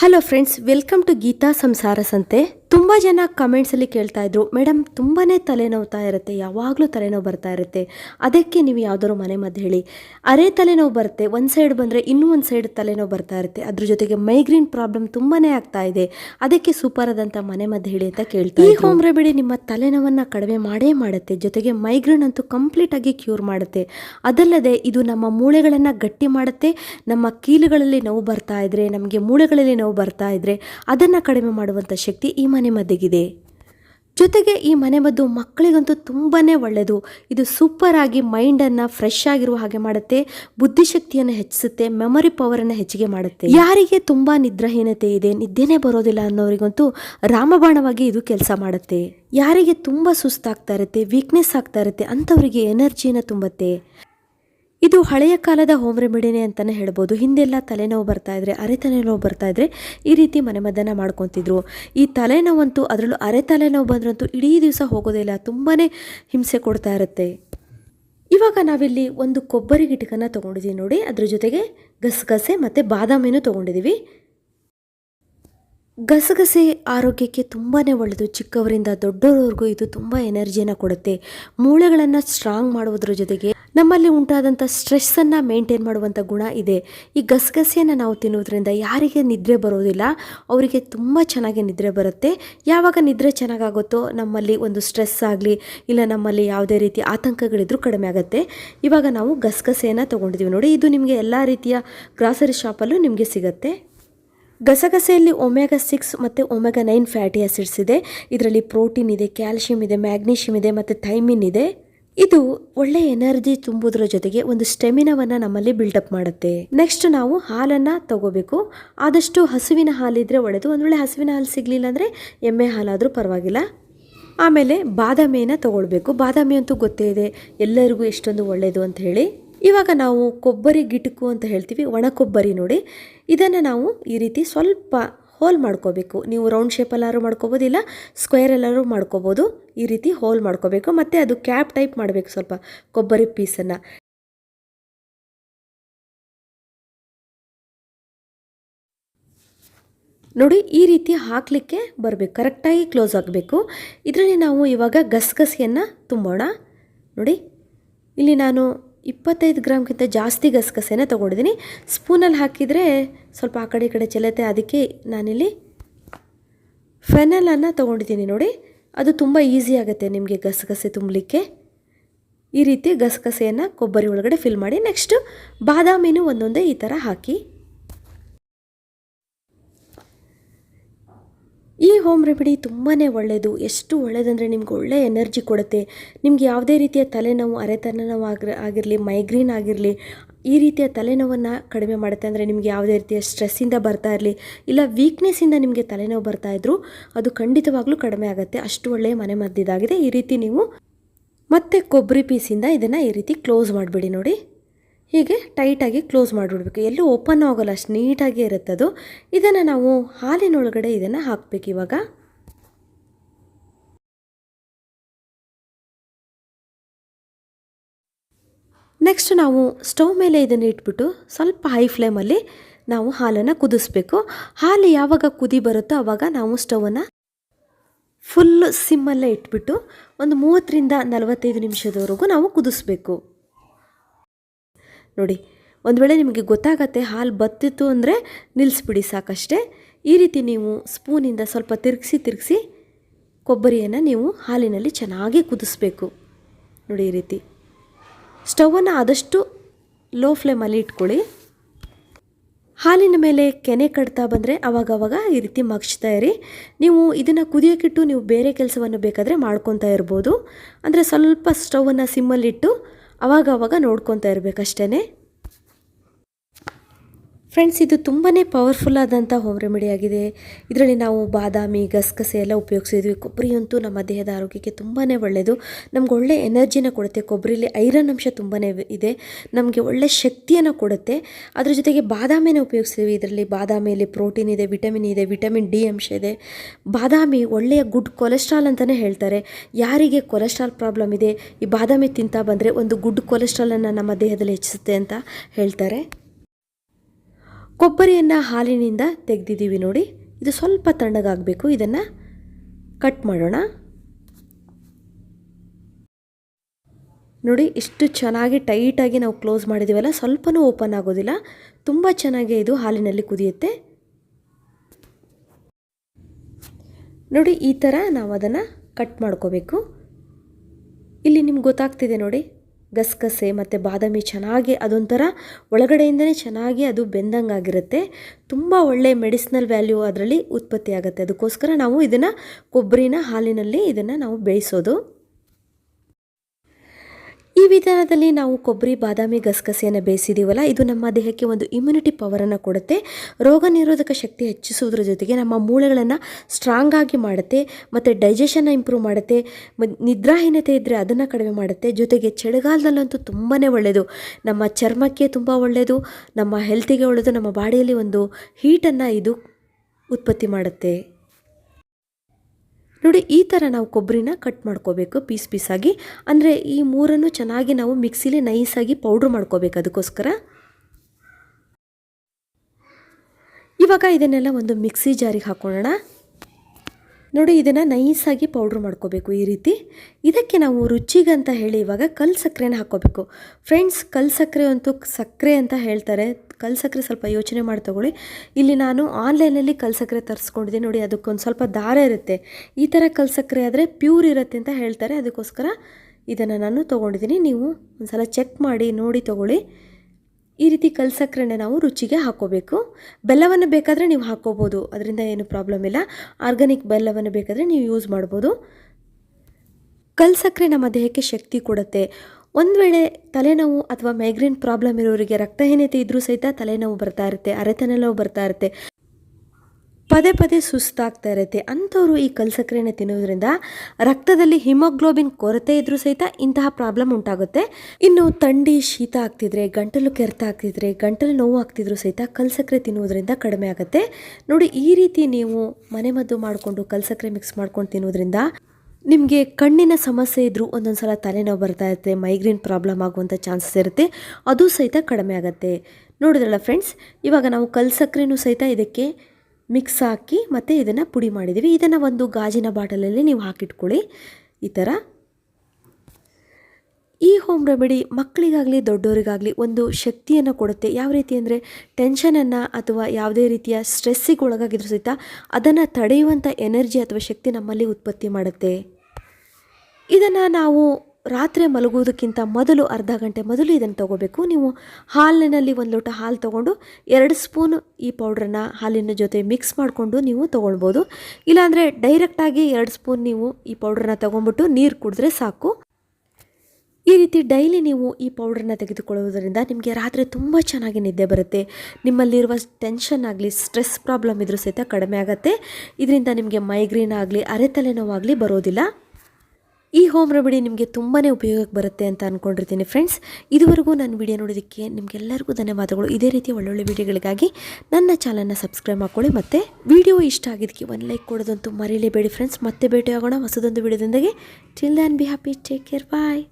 Hello friends welcome to Geetha Samsara Sante ತುಂಬ ಜನ ಕಮೆಂಟ್ಸಲ್ಲಿ ಕೇಳ್ತಾ ಇದ್ರು. ಮೇಡಮ್ ತುಂಬಾ ತಲೆನೋವ್ತಾ ಇರುತ್ತೆ. ಯಾವಾಗಲೂ ತಲೆನೋವು ಬರ್ತಾ ಇರುತ್ತೆ. ಅದಕ್ಕೆ ನೀವು ಯಾವುದಾದ್ರು ಮನೆ ಮದ್ದು ಹೇಳಿ. ಅರೆ ತಲೆನೋವು ಬರುತ್ತೆ. ಒಂದು ಸೈಡ್ ಬಂದರೆ ಇನ್ನೂ ಒಂದು ಸೈಡ್ ತಲೆನೋವು ಬರ್ತಾ ಇರುತ್ತೆ. ಅದ್ರ ಜೊತೆಗೆ ಮೈಗ್ರೇನ್ ಪ್ರಾಬ್ಲಮ್ ತುಂಬಾ ಆಗ್ತಾ ಇದೆ. ಅದಕ್ಕೆ ಸೂಪರ್ ಆದಂಥ ಮನೆ ಮದ್ದು ಹೇಳಿ ಅಂತ ಕೇಳ್ತಾ ಈ ಹೋಮ್ ರೆಮಿಡಿ ನಿಮ್ಮ ತಲೆನೋವನ್ನು ಕಡಿಮೆ ಮಾಡೇ ಮಾಡುತ್ತೆ. ಜೊತೆಗೆ ಮೈಗ್ರೇನ್ ಅಂತೂ ಕಂಪ್ಲೀಟಾಗಿ ಕ್ಯೂರ್ ಮಾಡುತ್ತೆ. ಅದಲ್ಲದೆ ಇದು ನಮ್ಮ ಮೂಳೆಗಳನ್ನು ಗಟ್ಟಿ ಮಾಡುತ್ತೆ. ನಮ್ಮ ಕೀಲುಗಳಲ್ಲಿ ನೋವು ಬರ್ತಾ ಇದ್ರೆ ನಮಗೆ ಮೂಳೆಗಳಲ್ಲಿ ನೋವು ಬರ್ತಾ ಇದ್ರೆ ಅದನ್ನು ಕಡಿಮೆ ಮಾಡುವಂಥ ಶಕ್ತಿ ಈ ಮನೆ ಮದ್ದಿಗಿದೆ. ಜೊತೆಗೆ ಈ ಮನೆಮದ್ದು ಮಕ್ಕಳಿಗಂತೂ ತುಂಬಾ ಒಳ್ಳೆಯದು ಇದು ಸೂಪರ್ ಆಗಿ ಮೈಂಡನ್ನು ಫ್ರೆಶ್ ಆಗಿರುವ ಹಾಗೆ ಮಾಡುತ್ತೆ, ಬುದ್ಧಿಶಕ್ತಿಯನ್ನು ಹೆಚ್ಚಿಸುತ್ತೆ ಮೆಮೊರಿ ಪವರನ್ನು ಹೆಚ್ಚಿಗೆ ಮಾಡುತ್ತೆ. ಯಾರಿಗೆ ತುಂಬ ನಿದ್ರಾಹೀನತೆ ಇದೆ, ನಿದ್ದೆನೇ ಬರೋದಿಲ್ಲ ಅನ್ನೋರಿಗಂತೂ ರಾಮಬಾಣವಾಗಿ ಇದು ಕೆಲಸ ಮಾಡುತ್ತೆ. ಯಾರಿಗೆ ತುಂಬ ಸುಸ್ತಾಗ್ತಾ ಇರುತ್ತೆ ವೀಕ್ನೆಸ್ ಆಗ್ತಾ ಇರುತ್ತೆ, ಅಂಥವರಿಗೆ ಎನರ್ಜಿನ ತುಂಬತ್ತೆ. ಇದು ಹಳೆಯ ಕಾಲದ ಹೋಮ್ ರೆಮಿಡಿನೇ ಅಂತಲೇ ಹೇಳ್ಬೋದು. ಹಿಂದೆಲ್ಲ ತಲೆನೋವು ಬರ್ತಾ ಇದ್ರೆ, ಅರೆ ತಲೆನೋವು ಬರ್ತಾ ಇದ್ರೆ ಈ ರೀತಿ ಮನೆಮದ್ದನ್ನು ಮಾಡ್ಕೊತಿದ್ರು. ಈ ತಲೆನೋವಂತೂ ಅದರಲ್ಲೂ ಅರೆ ತಲೆನೋವು ಬಂದ್ರಂತೂ ಇಡೀ ದಿವಸ ಹೋಗೋದಿಲ್ಲ ತುಂಬಾ ಹಿಂಸೆ ಕೊಡ್ತಾ ಇರುತ್ತೆ. ಇವಾಗ ನಾವಿಲ್ಲಿ ಒಂದು ಕೊಬ್ಬರಿ ಗಿಟಕನ್ನು ತೊಗೊಂಡಿದ್ದೀವಿ ನೋಡಿ. ಅದ್ರ ಜೊತೆಗೆ ಗಸಗಸೆ ಮತ್ತು ಬಾದಾಮಿನೂ ತೊಗೊಂಡಿದ್ದೀವಿ ಗಸಗಸೆ ಆರೋಗ್ಯಕ್ಕೆ ತುಂಬಾ ಒಳ್ಳೆಯದು ಚಿಕ್ಕವರಿಂದ ದೊಡ್ಡವರವರೆಗೂ ಇದು ತುಂಬ ಎನರ್ಜಿಯನ್ನು ಕೊಡುತ್ತೆ. ಮೂಳೆಗಳನ್ನು ಸ್ಟ್ರಾಂಗ್ ಮಾಡುವುದರ ಜೊತೆಗೆ ನಮ್ಮಲ್ಲಿ ಉಂಟಾದಂಥ ಸ್ಟ್ರೆಸ್ಸನ್ನು ಮೇಂಟೈನ್ ಮಾಡುವಂಥ ಗುಣ ಇದೆ. ಈ ಗಸಗಸೆಯನ್ನು ನಾವು ತಿನ್ನೋದ್ರಿಂದ ಯಾರಿಗೆ ನಿದ್ರೆ ಬರೋದಿಲ್ಲ, ಅವರಿಗೆ ತುಂಬ ಚೆನ್ನಾಗಿ ನಿದ್ರೆ ಬರುತ್ತೆ. ಯಾವಾಗ ನಿದ್ರೆ ಚೆನ್ನಾಗಾಗುತ್ತೋ ನಮ್ಮಲ್ಲಿ ಒಂದು ಸ್ಟ್ರೆಸ್ ಆಗಲಿ, ಇಲ್ಲ ನಮ್ಮಲ್ಲಿ ಯಾವುದೇ ರೀತಿ ಆತಂಕಗಳಿದ್ರೂ ಕಡಿಮೆ ಆಗುತ್ತೆ. ಇವಾಗ ನಾವು ಗಸಗಸೆಯನ್ನು ತೊಗೊಂಡಿದ್ದೀವಿ ನೋಡಿ, ಇದು ನಿಮಗೆ ಎಲ್ಲ ರೀತಿಯ ಗ್ರಾಸರಿ ಶಾಪಲ್ಲೂ ನಿಮಗೆ ಸಿಗುತ್ತೆ. ಗಸಗಸೆಯಲ್ಲಿ ಒಮೆಗಾ ಸಿಕ್ಸ್ ಮತ್ತು ಒಮೆಗಾ ನೈನ್ ಫ್ಯಾಟಿ ಆಸಿಡ್ಸ್ ಇದೆ. ಇದರಲ್ಲಿ ಪ್ರೋಟೀನ್ ಇದೆ, ಕ್ಯಾಲ್ಶಿಯಂ ಇದೆ, ಮ್ಯಾಗ್ನೀಷಿಯಂ ಇದೆ ಮತ್ತು ಥೈಮಿನ್ ಇದೆ. ಇದು ಒಳ್ಳೆ ಎನರ್ಜಿ ತುಂಬುದ್ರ ಜೊತೆಗೆ ಒಂದು ಸ್ಟೆಮಿನವನ್ನು ನಮ್ಮಲ್ಲಿ ಬಿಲ್ಡಪ್ ಮಾಡುತ್ತೆ. ನೆಕ್ಸ್ಟ್ ನಾವು ಹಾಲನ್ನು ತಗೋಬೇಕು. ಆದಷ್ಟು ಹಸುವಿನ ಹಾಲಿದ್ರೆ ಒಳ್ಳೆಯದು ಒಂದು ವೇಳೆ ಹಸುವಿನ ಹಾಲು ಸಿಗಲಿಲ್ಲ ಅಂದರೆ ಎಮ್ಮೆ ಹಾಲಾದರೂ ಪರವಾಗಿಲ್ಲ. ಆಮೇಲೆ ಬಾದಾಮಿಯನ್ನು ತಗೊಳ್ಬೇಕು. ಬಾದಾಮಿ ಅಂತೂ ಗೊತ್ತೇ ಇದೆ, ಎಲ್ಲರಿಗೂ ಎಷ್ಟೊಂದು ಒಳ್ಳೆಯದು ಅಂತ ಹೇಳಿ. ಇವಾಗ ನಾವು ಕೊಬ್ಬರಿ ಗಿಟಕು ಅಂತ ಹೇಳ್ತೀವಿ, ಒಣ ಕೊಬ್ಬರಿ ನೋಡಿ. ಇದನ್ನು ನಾವು ಈ ರೀತಿ ಸ್ವಲ್ಪ ಹೋಲ್ ಮಾಡ್ಕೋಬೇಕು. ನೀವು ರೌಂಡ್ ಶೇಪಲ್ಲಾದ್ರೂ ಮಾಡ್ಕೋಬೋದು ಇಲ್ಲ ಸ್ಕ್ವೇರ್ ಎಲ್ಲರೂ ಮಾಡ್ಕೋಬೋದು. ಈ ರೀತಿ ಹೋಲ್ ಮಾಡ್ಕೋಬೇಕು. ಮತ್ತು ಅದು ಕ್ಯಾಪ್ ಟೈಪ್ ಮಾಡಬೇಕು ಸ್ವಲ್ಪ, ಕೊಬ್ಬರಿ ಪೀಸನ್ನು ನೋಡಿ, ಈ ರೀತಿ ಹಾಕಲಿಕ್ಕೆ ಬರಬೇಕು. ಕರೆಕ್ಟಾಗಿ ಕ್ಲೋಸ್ ಆಗಬೇಕು. ಇದರಲ್ಲಿ ನಾವು ಇವಾಗ ಗಸಗಸೆಯನ್ನು ತುಂಬೋಣ. ನೋಡಿ, ಇಲ್ಲಿ ನಾನು ಇಪ್ಪತ್ತೈದು ಗ್ರಾಮ್ಗಿಂತ ಜಾಸ್ತಿ ಗಸಗಸೆನ ತೊಗೊಂಡಿದ್ದೀನಿ. ಸ್ಪೂನಲ್ಲಿ ಹಾಕಿದರೆ ಸ್ವಲ್ಪ ಆ ಕಡೆ ಈ ಕಡೆ ಚೆಲ್ಲತ್ತೆ, ಅದಕ್ಕೆ ನಾನಿಲ್ಲಿ ಫೆನಲನ್ನು ತೊಗೊಂಡಿದ್ದೀನಿ ನೋಡಿ. ಅದು ತುಂಬ ಈಸಿ ಆಗುತ್ತೆ ನಿಮಗೆ ಗಸಗಸೆ ತುಂಬಲಿಕ್ಕೆ. ಈ ರೀತಿ ಗಸಗಸೆಯನ್ನು ಕೊಬ್ಬರಿ ಒಳಗಡೆ ಫಿಲ್ ಮಾಡಿ. ನೆಕ್ಸ್ಟು ಬಾದಾಮಿನೂ ಒಂದೊಂದೇ ಈ ಥರ ಹಾಕಿ. ಈ ಹೋಮ್ ರೆಮಿಡಿ ತುಂಬಾ ಒಳ್ಳೆಯದು ಎಷ್ಟು ಒಳ್ಳೆಯದಂದರೆ ನಿಮ್ಗೆ ಒಳ್ಳೆ ಎನರ್ಜಿ ಕೊಡುತ್ತೆ. ನಿಮ್ಗೆ ಯಾವುದೇ ರೀತಿಯ ತಲೆನೋವು ಅರೆತನೋವು ಆಗಿರ, ಆಗಿರಲಿ ಮೈಗ್ರೇನ್ ಆಗಿರಲಿ, ಈ ರೀತಿಯ ತಲೆನೋವನ್ನು ಕಡಿಮೆ ಮಾಡುತ್ತೆ ಅಂದರೆ ನಿಮಗೆ ಯಾವುದೇ ರೀತಿಯ ಸ್ಟ್ರೆಸ್ಸಿಂದ ಬರ್ತಾ ಇರಲಿ, ಇಲ್ಲ ವೀಕ್ನೆಸ್ಸಿಂದ ನಿಮಗೆ ತಲೆನೋವು ಬರ್ತಾ ಇದ್ದರೂ ಅದು ಖಂಡಿತವಾಗ್ಲೂ ಕಡಿಮೆ ಆಗುತ್ತೆ. ಅಷ್ಟು ಒಳ್ಳೆಯ ಮನೆ ಮದ್ದಿದಾಗಿದೆ. ಈ ರೀತಿ ನೀವು ಮತ್ತೆ ಕೊಬ್ಬರಿ ಪೀಸಿಂದ ಇದನ್ನು ಈ ರೀತಿ ಕ್ಲೋಸ್ ಮಾಡಿಬಿಡಿ ನೋಡಿ. ಹೀಗೆ ಟೈಟಾಗಿ ಕ್ಲೋಸ್ ಮಾಡಿಬಿಡ್ಬೇಕು. ಎಲ್ಲೂ ಓಪನ್ ಆಗೋಲ್ಲ, ಅಷ್ಟು ನೀಟಾಗಿ ಇರುತ್ತೆ ಅದು. ಇದನ್ನು ನಾವು ಹಾಲಿನೊಳಗಡೆ ಇದನ್ನು ಹಾಕಬೇಕು ಇವಾಗ. ನೆಕ್ಸ್ಟ್ ನಾವು ಸ್ಟವ್ ಮೇಲೆ ಇದನ್ನು ಇಟ್ಬಿಟ್ಟು ಸ್ವಲ್ಪ ಹೈ ಫ್ಲೇಮಲ್ಲಿ ನಾವು ಹಾಲನ್ನು ಕುದಿಸ್ಬೇಕು. ಹಾಲು ಯಾವಾಗ ಕುದಿ ಬರುತ್ತೋ ಆವಾಗ ನಾವು ಸ್ಟವನ್ನು ಫುಲ್ ಸಿಮ್ಮಲ್ಲೇ ಇಟ್ಬಿಟ್ಟು ಒಂದು ಮೂವತ್ತರಿಂದ ನಲವತ್ತೈದು ನಿಮಿಷದವರೆಗೂ ನಾವು ಕುದಿಸ್ಬೇಕು. ನೋಡಿ, ಒಂದು ವೇಳೆ ನಿಮಗೆ ಗೊತ್ತಾಗತ್ತೆ ಹಾಲು ಬತ್ತಿತ್ತು ಅಂದರೆ ನಿಲ್ಲಿಸ್ಬಿಡಿ ಸಾಕಷ್ಟೇ. ಈ ರೀತಿ ನೀವು ಸ್ಪೂನಿಂದ ಸ್ವಲ್ಪ ತಿರುಗಿಸಿ ತಿರುಗಿಸಿ ಕೊಬ್ಬರಿಯನ್ನು ನೀವು ಹಾಲಿನಲ್ಲಿ ಚೆನ್ನಾಗಿ ಕುದಿಸ್ಬೇಕು. ನೋಡಿ ಈ ರೀತಿ. ಸ್ಟವನ್ನು ಆದಷ್ಟು ಲೋ ಫ್ಲೇಮಲ್ಲಿ ಇಟ್ಕೊಳ್ಳಿ. ಹಾಲಿನ ಮೇಲೆ ಕೆನೆ ಕಟ್ತಾ ಬಂದರೆ ಅವಾಗವಾಗ ಈ ರೀತಿ ಮಗ್ಚ್ತಾ ಇರಿ. ನೀವು ಇದನ್ನು ಕುದಿಯೋಕ್ಕಿಟ್ಟು ನೀವು ಬೇರೆ ಕೆಲಸವನ್ನು ಬೇಕಾದರೆ ಮಾಡ್ಕೊತಾ ಇರ್ಬೋದು. ಅಂದರೆ ಸ್ವಲ್ಪ ಸ್ಟವನ್ನು ಸಿಮ್ಮಲ್ಲಿಟ್ಟು ಅವಾಗವಾಗ ನೋಡ್ಕೊತಾ ಇರಬೇಕಷ್ಟೇ ಫ್ರೆಂಡ್ಸ್ ಇದು ತುಂಬಾ ಪವರ್ಫುಲ್ ಆದಂಥ ಹೋಮ್ ರೆಮಿಡಿ ಆಗಿದೆ. ಇದರಲ್ಲಿ ನಾವು ಬಾದಾಮಿ, ಗಸಗಸೆ ಎಲ್ಲ ಉಪಯೋಗಿಸಿದ್ವಿ. ಕೊಬ್ಬರಿ ಅಂತೂ ನಮ್ಮ ದೇಹದ ಆರೋಗ್ಯಕ್ಕೆ ತುಂಬಾ ಒಳ್ಳೆಯದು ನಮ್ಗೆ ಒಳ್ಳೆ ಎನರ್ಜಿನ ಕೊಡುತ್ತೆ. ಕೊಬ್ಬರಿಲಿ ಐರನ್ ಅಂಶ ತುಂಬಾ ಇದೆ. ನಮಗೆ ಒಳ್ಳೆ ಶಕ್ತಿಯನ್ನು ಕೊಡುತ್ತೆ. ಅದ್ರ ಜೊತೆಗೆ ಬಾದಾಮಿನ ಉಪಯೋಗಿಸ್ತೀವಿ ಇದರಲ್ಲಿ ಬಾದಾಮಿಯಲ್ಲಿ ಪ್ರೋಟೀನ್ ಇದೆ ವಿಟಮಿನ್ ಇದೆ ವಿಟಮಿನ್ ಡಿ ಅಂಶ ಇದೆ. ಬಾದಾಮಿ ಒಳ್ಳೆಯ ಗುಡ್ ಕೊಲೆಸ್ಟ್ರಾಲ್ ಅಂತಲೇ ಹೇಳ್ತಾರೆ. ಯಾರಿಗೆ ಕೊಲೆಸ್ಟ್ರಾಲ್ ಪ್ರಾಬ್ಲಮ್ ಇದೆ, ಈ ಬಾದಾಮಿ ತಿಂತಾ ಬಂದರೆ ಒಂದು ಗುಡ್ ಕೊಲೆಸ್ಟ್ರಾಲನ್ನು ನಮ್ಮ ದೇಹದಲ್ಲಿ ಹೆಚ್ಚಿಸುತ್ತೆ ಅಂತ ಹೇಳ್ತಾರೆ. ಕೊಬ್ಬರಿಯನ್ನು ಹಾಲಿನಿಂದ ತೆಗೆದಿದ್ದೀವಿ ನೋಡಿ. ಇದು ಸ್ವಲ್ಪ ತಣ್ಣಗಾಗಬೇಕು. ಇದನ್ನು ಕಟ್ ಮಾಡೋಣ. ನೋಡಿ, ಇಷ್ಟು ಚೆನ್ನಾಗಿ ಟೈಟಾಗಿ ನಾವು ಕ್ಲೋಸ್ ಮಾಡಿದ್ದೀವಲ್ಲ, ಸ್ವಲ್ಪನೂ ಓಪನ್ ಆಗೋದಿಲ್ಲ. ತುಂಬ ಚೆನ್ನಾಗಿ ಇದು ಹಾಲಿನಲ್ಲಿ ಕುದಿಯುತ್ತೆ. ನೋಡಿ, ಈ ಥರ ನಾವು ಅದನ್ನು ಕಟ್ ಮಾಡ್ಕೋಬೇಕು. ಇಲ್ಲಿ ನಿಮ್ಗೆ ಗೊತ್ತಾಗ್ತಿದೆ ನೋಡಿ ಗಸಗಸೆ ಮತ್ತು ಬಾದಾಮಿ ಚೆನ್ನಾಗಿ ಅದೊಂಥರ ಒಳಗಡೆಯಿಂದನೇ ಚೆನ್ನಾಗಿ ಅದು ಬೆಂದಂಗಾಗಿರುತ್ತೆ ತುಂಬ ಒಳ್ಳೆಯ ಮೆಡಿಸಿನಲ್ ವ್ಯಾಲ್ಯೂ ಅದರಲ್ಲಿ ಉತ್ಪತ್ತಿ ಆಗುತ್ತೆ ಅದಕ್ಕೋಸ್ಕರ ನಾವು ಇದನ್ನು ಕೊಬ್ಬರಿನ ಹಾಲಿನಲ್ಲಿ ಇದನ್ನು ನಾವು ಬೇಯಿಸೋದು. ಈ ವಿಧಾನದಲ್ಲಿ ನಾವು ಕೊಬ್ಬರಿ, ಬಾದಾಮಿ ಗಸಗಸೆಯನ್ನು ಬೇಯಿಸಿದ್ದೀವಲ್ಲ ಇದು ನಮ್ಮ ದೇಹಕ್ಕೆ ಒಂದು ಇಮ್ಯುನಿಟಿ ಪವರನ್ನು ಕೊಡುತ್ತೆ. ರೋಗ ನಿರೋಧಕ ಶಕ್ತಿ ಹೆಚ್ಚಿಸುವುದರ ಜೊತೆಗೆ ನಮ್ಮ ಮೂಳೆಗಳನ್ನು ಸ್ಟ್ರಾಂಗ್ ಆಗಿ ಮಾಡುತ್ತೆ, ಮತ್ತು ಡೈಜೆಷನ್ನ ಇಂಪ್ರೂವ್ ಮಾಡುತ್ತೆ ನಿದ್ರಾಹೀನತೆ ಇದ್ದರೆ ಅದನ್ನು ಕಡಿಮೆ ಮಾಡುತ್ತೆ. ಜೊತೆಗೆ ಚಳಿಗಾಲದಲ್ಲಂತೂ ತುಂಬಾ ಒಳ್ಳೆಯದು ನಮ್ಮ ಚರ್ಮಕ್ಕೆ ತುಂಬ ಒಳ್ಳೆಯದು ನಮ್ಮ ಹೆಲ್ತಿಗೆ ಒಳ್ಳೆಯದು ನಮ್ಮ ಬಾಡಿಯಲ್ಲಿ ಒಂದು ಹೀಟನ್ನು ಇದು ಉತ್ಪತ್ತಿ ಮಾಡುತ್ತೆ. ನೋಡಿ, ಈ ಥರ ನಾವು ಕೊಬ್ಬರಿನ ಕಟ್ ಮಾಡ್ಕೋಬೇಕು ಪೀಸ್ ಪೀಸಾಗಿ ಅಂದರೆ ಈ ಮೂರನ್ನು ಚೆನ್ನಾಗಿ ನಾವು ಮಿಕ್ಸಿಲಿ ನೈಸಾಗಿ ಪೌಡ್ರ್ ಮಾಡ್ಕೋಬೇಕು ಅದಕ್ಕೋಸ್ಕರ. ಇವಾಗ ಇದನ್ನೆಲ್ಲ ಒಂದು ಮಿಕ್ಸಿ ಜಾರಿಗೆ ಹಾಕೊಳ್ಳೋಣ. ನೋಡಿ, ಇದನ್ನು ನೈಸಾಗಿ ಪೌಡ್ರ್ ಮಾಡ್ಕೋಬೇಕು ಈ ರೀತಿ. ಇದಕ್ಕೆ ನಾವು ರುಚಿಗಂತ ಹೇಳಿ ಇವಾಗ ಕಲ್ ಸಕ್ಕರೆನ ಹಾಕ್ಕೋಬೇಕು. ಫ್ರೆಂಡ್ಸ್ ಕಲ್ ಸಕ್ಕರೆ ಅಂತೂ ಸಕ್ಕರೆ ಅಂತ ಹೇಳ್ತಾರೆ. ಕಲ್ ಸಕ್ಕರೆ ಸ್ವಲ್ಪ ಯೋಚನೆ ಮಾಡಿ ತಗೊಳ್ಳಿ. ಇಲ್ಲಿ ನಾನು ಆನ್ಲೈನಲ್ಲಿ ಕಲ್ ಸಕ್ಕರೆ ತರಿಸ್ಕೊಂಡಿದ್ದೀನಿ. ನೋಡಿ, ಅದಕ್ಕೊಂದು ಸ್ವಲ್ಪ ದಾರ ಇರುತ್ತೆ. ಈ ಥರ ಕಲ್ ಸಕ್ಕರೆ ಆದರೆ ಪ್ಯೂರ್ ಇರುತ್ತೆ ಅಂತ ಹೇಳ್ತಾರೆ. ಅದಕ್ಕೋಸ್ಕರ ಇದನ್ನು ನಾನು ತೊಗೊಂಡಿದ್ದೀನಿ. ನೀವು ಒಂದು ಸಲ ಚೆಕ್ ಮಾಡಿ, ನೋಡಿ ತೊಗೊಳ್ಳಿ. ಈ ರೀತಿ ಕಲ್ ಸಕ್ಕರೆನ ನಾವು ರುಚಿಗೆ ಹಾಕೋಬೇಕು. ಬೆಲ್ಲವನ್ನು ಬೇಕಾದರೆ ನೀವು ಹಾಕ್ಕೋಬೋದು ಅದರಿಂದ ಏನು ಪ್ರಾಬ್ಲಮ್ ಇಲ್ಲ. ಆರ್ಗಾನಿಕ್ ಬೆಲ್ಲವನ್ನು ಬೇಕಾದರೆ ನೀವು ಯೂಸ್ ಮಾಡ್ಬೋದು. ಕಲ್ಸಕ್ಕರೆ ನಮ್ಮ ದೇಹಕ್ಕೆ ಶಕ್ತಿ ಕೊಡುತ್ತೆ. ಒಂದು ವೇಳೆ ತಲೆನೋವು ಅಥವಾ ಮೈಗ್ರೇನ್ ಪ್ರಾಬ್ಲಮ್ ಇರೋರಿಗೆ ರಕ್ತಹೀನತೆ ಇದ್ದರೂ ಸಹಿತ ತಲೆನೋವು ಬರ್ತಾ ಇರುತ್ತೆ, ಅರೆತಲೆನೋವು ಬರ್ತಾ ಇರುತ್ತೆ. ಪದೇ ಪದೇ ಸುಸ್ತಾಗ್ತಾ ಇರುತ್ತೆ. ಅಂಥವ್ರು ಈ ಕಲ್ಸಕ್ಕರೆಯನ್ನು ತಿನ್ನೋದ್ರಿಂದ ರಕ್ತದಲ್ಲಿ ಹಿಮೋಗ್ಲೋಬಿನ್ ಕೊರತೆ ಇದ್ರೂ ಸಹಿತ ಇಂತಹ ಪ್ರಾಬ್ಲಮ್ ಉಂಟಾಗುತ್ತೆ. ಇನ್ನು ಥಂಡಿ, ಶೀತ ಆಗ್ತಿದ್ರೆ, ಗಂಟಲು ಕೆರೆತ ಆಗ್ತಿದ್ರೆ, ಗಂಟಲು ನೋವು ಆಗ್ತಿದ್ರು ಸಹಿತ ಕಲ್ಸಕ್ಕರೆ ತಿನ್ನೋದ್ರಿಂದ ಕಡಿಮೆ ಆಗುತ್ತೆ. ನೋಡಿ, ಈ ರೀತಿ ನೀವು ಮನೆಮದ್ದು ಮಾಡಿಕೊಂಡು ಕಲ್ಸಕ್ಕರೆ ಮಿಕ್ಸ್ ಮಾಡ್ಕೊಂಡು ತಿನ್ನೋದ್ರಿಂದ ನಿಮಗೆ ಕಣ್ಣಿನ ಸಮಸ್ಯೆ ಇದ್ದರೂ ಒಂದೊಂದು ಸಲ ತಲೆನೋವು ಬರ್ತಾ ಇರುತ್ತೆ, ಮೈಗ್ರೇನ್ ಪ್ರಾಬ್ಲಮ್ ಆಗುವಂಥ ಚಾನ್ಸಸ್ ಇರುತ್ತೆ, ಅದು ಸಹಿತ ಕಡಿಮೆ ಆಗುತ್ತೆ. ನೋಡಿದ್ರಲ್ಲ ಫ್ರೆಂಡ್ಸ್, ಇವಾಗ ನಾವು ಕಲ್ ಸಕ್ಕರೆನೂ ಸಹಿತ ಇದಕ್ಕೆ ಮಿಕ್ಸ್ ಹಾಕಿ ಮತ್ತು ಇದನ್ನು ಪುಡಿ ಮಾಡಿದ್ದೀವಿ ಇದನ್ನು ಒಂದು ಗಾಜಿನ ಬಾಟಲಲ್ಲಿ ನೀವು ಹಾಕಿಟ್ಕೊಳ್ಳಿ. ಈ ಥರ ಈ ಹೋಮ್ ರೆಮಿಡಿ ಮಕ್ಕಳಿಗಾಗಲಿ ದೊಡ್ಡವರಿಗಾಗಲಿ ಒಂದು ಶಕ್ತಿಯನ್ನು ಕೊಡುತ್ತೆ. ಯಾವ ರೀತಿ ಅಂದರೆ ಟೆನ್ಷನನ್ನು ಅಥವಾ ಯಾವುದೇ ರೀತಿಯ ಸ್ಟ್ರೆಸ್ಸಿಗೆ ಒಳಗಾಗಿದ್ರು ಸಹಿತ ಅದನ್ನು ತಡೆಯುವಂಥ ಎನರ್ಜಿ ಅಥವಾ ಶಕ್ತಿ ನಮ್ಮಲ್ಲಿ ಉತ್ಪತ್ತಿ ಮಾಡುತ್ತೆ. ಇದನ್ನು ನಾವು ರಾತ್ರಿ ಮಲಗುವುದಕ್ಕಿಂತ ಮೊದಲು ಅರ್ಧ ಗಂಟೆ ಮೊದಲು ಇದನ್ನು ತಗೋಬೇಕು. ನೀವು ಹಾಲಿನಲ್ಲಿ ಒಂದು ಲೋಟ ಹಾಲು ತೊಗೊಂಡು ಎರಡು ಸ್ಪೂನ್ ಈ ಪೌಡ್ರನ್ನ ಹಾಲಿನ ಜೊತೆ ಮಿಕ್ಸ್ ಮಾಡಿಕೊಂಡು ನೀವು ತೊಗೊಳ್ಬೋದು. ಇಲ್ಲಾಂದರೆ ಡೈರೆಕ್ಟಾಗಿ ಎರಡು ಸ್ಪೂನ್ ನೀವು ಈ ಪೌಡ್ರನ್ನ ತೊಗೊಂಬಿಟ್ಟು ನೀರು ಕುಡಿದ್ರೆ ಸಾಕು. ಈ ರೀತಿ ಡೈಲಿ ನೀವು ಈ ಪೌಡ್ರನ್ನ ತೆಗೆದುಕೊಳ್ಳುವುದರಿಂದ ನಿಮಗೆ ರಾತ್ರಿ ತುಂಬ ಚೆನ್ನಾಗಿ ನಿದ್ದೆ ಬರುತ್ತೆ. ನಿಮ್ಮಲ್ಲಿರುವ ಟೆನ್ಷನ್ ಆಗಲಿ ಸ್ಟ್ರೆಸ್ ಪ್ರಾಬ್ಲಮ್ ಇದ್ರೂ ಸಹಿತ ಕಡಿಮೆ ಆಗುತ್ತೆ. ಇದರಿಂದ ನಿಮಗೆ ಮೈಗ್ರೇನ್ ಆಗಲಿ ಅರೆತಲೆ ನೋವಾಗಲಿ ಬರೋದಿಲ್ಲ. ಈ ಹೋಮ್ ರೆಮಿಡಿ ನಿಮಗೆ ತುಂಬಾ ಉಪಯೋಗಕ್ಕೆ ಬರುತ್ತೆ ಅಂತ ಅಂದ್ಕೊಂಡಿರ್ತೀನಿ ಫ್ರೆಂಡ್ಸ್ ಇದುವರೆಗೂ ನನ್ನ ವಿಡಿಯೋ ನೋಡೋದಕ್ಕೆ ನಿಮಗೆಲ್ಲರಿಗೂ ಧನ್ಯವಾದಗಳು. ಇದೇ ರೀತಿ ಒಳ್ಳೊಳ್ಳೆ ವಿಡಿಯೋಗಳಿಗಾಗಿ ನನ್ನ ಚಾನಲ್ನ ಸಬ್ಸ್ಕ್ರೈಬ್ ಮಾಡ್ಕೊಳ್ಳಿ ಮತ್ತು ವಿಡಿಯೋ ಇಷ್ಟ ಆಗಿದ್ದಕ್ಕೆ ಒಂದು ಲೈಕ್ ಕೊಡೋದಂತೂ ಮರೀಲೇಬೇಡಿ ಫ್ರೆಂಡ್ಸ್ ಮತ್ತೆ ಭೇಟಿಯಾಗೋಣ ಹೊಸದೊಂದು ವಿಡಿಯೋದೊಂದಿಗೆ till then be happy take care bye